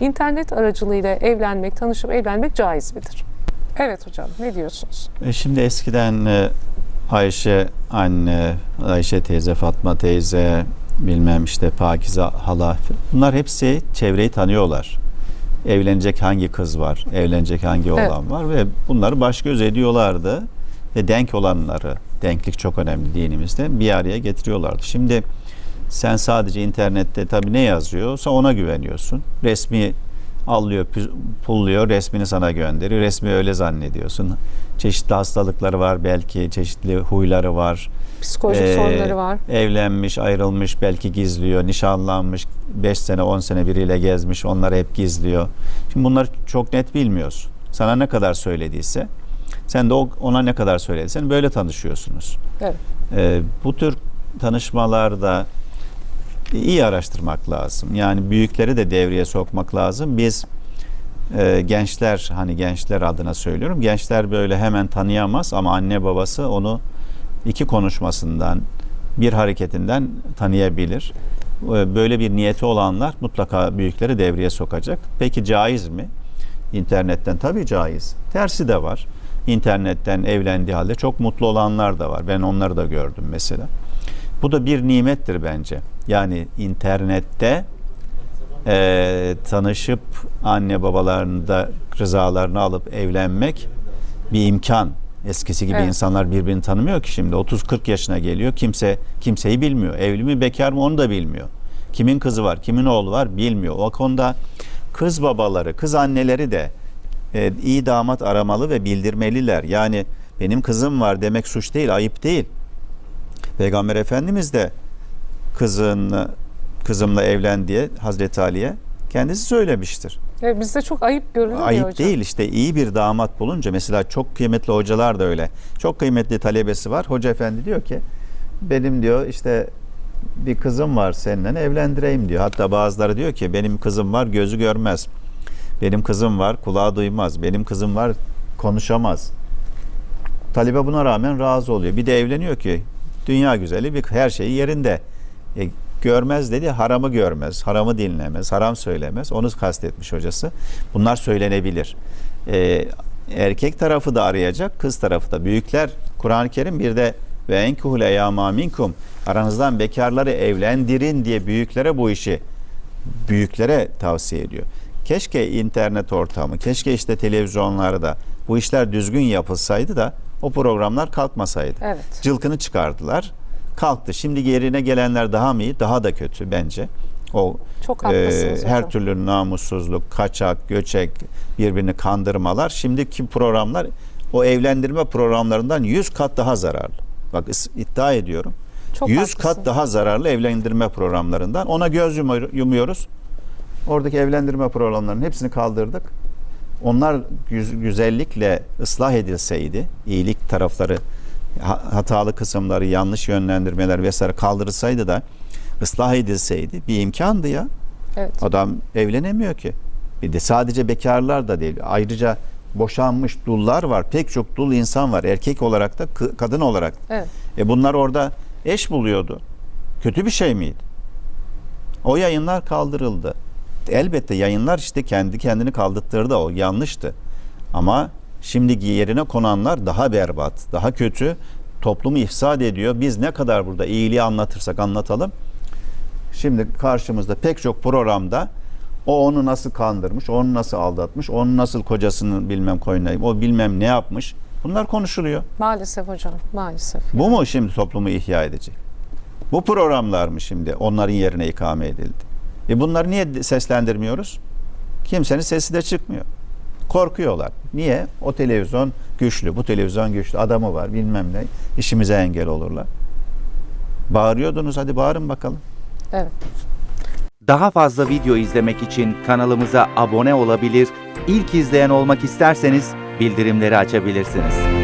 İnternet aracılığıyla evlenmek, tanışıp evlenmek caiz midir? Evet hocam ne diyorsunuz? E, Şimdi eskiden e, Ayşe anne, Ayşe teyze, Fatma teyze, bilmem işte Pakize hala bunlar hepsi çevreyi tanıyorlar. Evlenecek hangi kız var, evlenecek hangi Evet. oğlan var ve bunları baş göz ediyorlardı ve denk olanları, denklik çok önemli dinimizde bir araya getiriyorlardı. Şimdi sen sadece internette tabii ne yazıyorsa ona güveniyorsun. Resmi alıyor, pü- pulluyor, resmini sana gönderiyor. Resmi öyle zannediyorsun. Çeşitli hastalıkları var belki, çeşitli huyları var. Psikolojik Ee, sorunları var. Evlenmiş, ayrılmış, belki gizliyor. Nişanlanmış, 5 sene, 10 sene biriyle gezmiş, onları hep gizliyor. Şimdi bunları çok net bilmiyorsun. Sana ne kadar söylediyse, sen de ona ne kadar söylediysen böyle tanışıyorsunuz. Evet. Ee, bu tür tanışmalarda iyi araştırmak lazım. Yani büyükleri de devreye sokmak lazım. Biz e, gençler hani gençler adına söylüyorum. Gençler böyle hemen tanıyamaz ama anne babası onu iki konuşmasından, bir hareketinden tanıyabilir. E, Böyle bir niyeti olanlar mutlaka büyükleri devreye sokacak. Peki caiz mi? İnternetten tabii caiz. Tersi de var. İnternetten evlendiği halde çok mutlu olanlar da var. Ben onları da gördüm mesela. Bu da bir nimettir bence. Yani internette e, tanışıp anne babalarını da rızalarını alıp evlenmek bir imkan. Eskisi gibi Evet. insanlar birbirini tanımıyor ki şimdi 30-40 yaşına geliyor. Kimse kimseyi bilmiyor. Evli mi bekar mı onu da bilmiyor. Kimin kızı var, kimin oğlu var bilmiyor. O konuda kız babaları, kız anneleri de e, iyi damat aramalı ve bildirmeliler. Yani benim kızım var demek suç değil, ayıp değil. Peygamber Efendimiz de kızın kızımla evlen diye Hazreti Ali'ye kendisi söylemiştir. Evet, bizde çok ayıp görülüyor Ayıp hocam. değil işte iyi bir damat bulunca mesela çok kıymetli hocalar da öyle. Çok kıymetli talebesi var. Hoca efendi diyor ki benim diyor işte bir kızım var seninle evlendireyim diyor. Hatta bazıları diyor ki benim kızım var gözü görmez. Benim kızım var kulağı duymaz. Benim kızım var konuşamaz. Talebe buna rağmen razı oluyor. Bir de evleniyor ki dünya güzeli bir her şeyi yerinde. E, görmez dedi haramı görmez, haramı dinlemez, haram söylemez. Onu kastetmiş hocası. Bunlar söylenebilir. E, erkek tarafı da arayacak, kız tarafı da. Büyükler Kur'an-ı Kerim bir de ve enkihul eyama minkum aranızdan bekarları evlendirin diye büyüklere bu işi büyüklere tavsiye ediyor. Keşke internet ortamı, keşke işte televizyonlarda bu işler düzgün yapılsaydı da o programlar kalkmasaydı. Evet. Cılkını çıkardılar. Kalktı. Şimdi yerine gelenler daha mı iyi? Daha da kötü bence. O Çok e, her türlü namussuzluk, kaçak, göçek, birbirini kandırmalar. Şimdiki programlar o evlendirme programlarından 100 kat daha zararlı. Bak iddia ediyorum. Çok 100 haklısın. kat daha zararlı evlendirme programlarından. Ona göz yumuyor- yumuyoruz. Oradaki evlendirme programlarının hepsini kaldırdık. Onlar güz- güzellikle ıslah edilseydi, iyilik tarafları, hatalı kısımları, yanlış yönlendirmeler vesaire kaldırılsaydı da ıslah edilseydi bir imkandı ya. Evet. Adam evlenemiyor ki. Bir de sadece bekarlar da değil. Ayrıca boşanmış dullar var. Pek çok dul insan var. Erkek olarak da kadın olarak. Evet. E bunlar orada eş buluyordu. Kötü bir şey miydi? O yayınlar kaldırıldı. Elbette yayınlar işte kendi kendini kaldırttırdı. O yanlıştı. Ama şimdiki yerine konanlar daha berbat, daha kötü. Toplumu ifsad ediyor. Biz ne kadar burada iyiliği anlatırsak anlatalım. Şimdi karşımızda pek çok programda o onu nasıl kandırmış, onu nasıl aldatmış, onu nasıl kocasının bilmem koyunlayıp, o bilmem ne yapmış. Bunlar konuşuluyor. Maalesef hocam. Maalesef. Bu mu şimdi toplumu ihya edecek? Bu programlar mı şimdi onların yerine ikame edildi? E bunları niye seslendirmiyoruz? Kimsenin sesi de çıkmıyor. Korkuyorlar. Niye? O televizyon güçlü, bu televizyon güçlü, adamı var bilmem ne. İşimize engel olurlar. Bağırıyordunuz hadi bağırın bakalım. Evet. Daha fazla video izlemek için kanalımıza abone olabilir, ilk izleyen olmak isterseniz bildirimleri açabilirsiniz.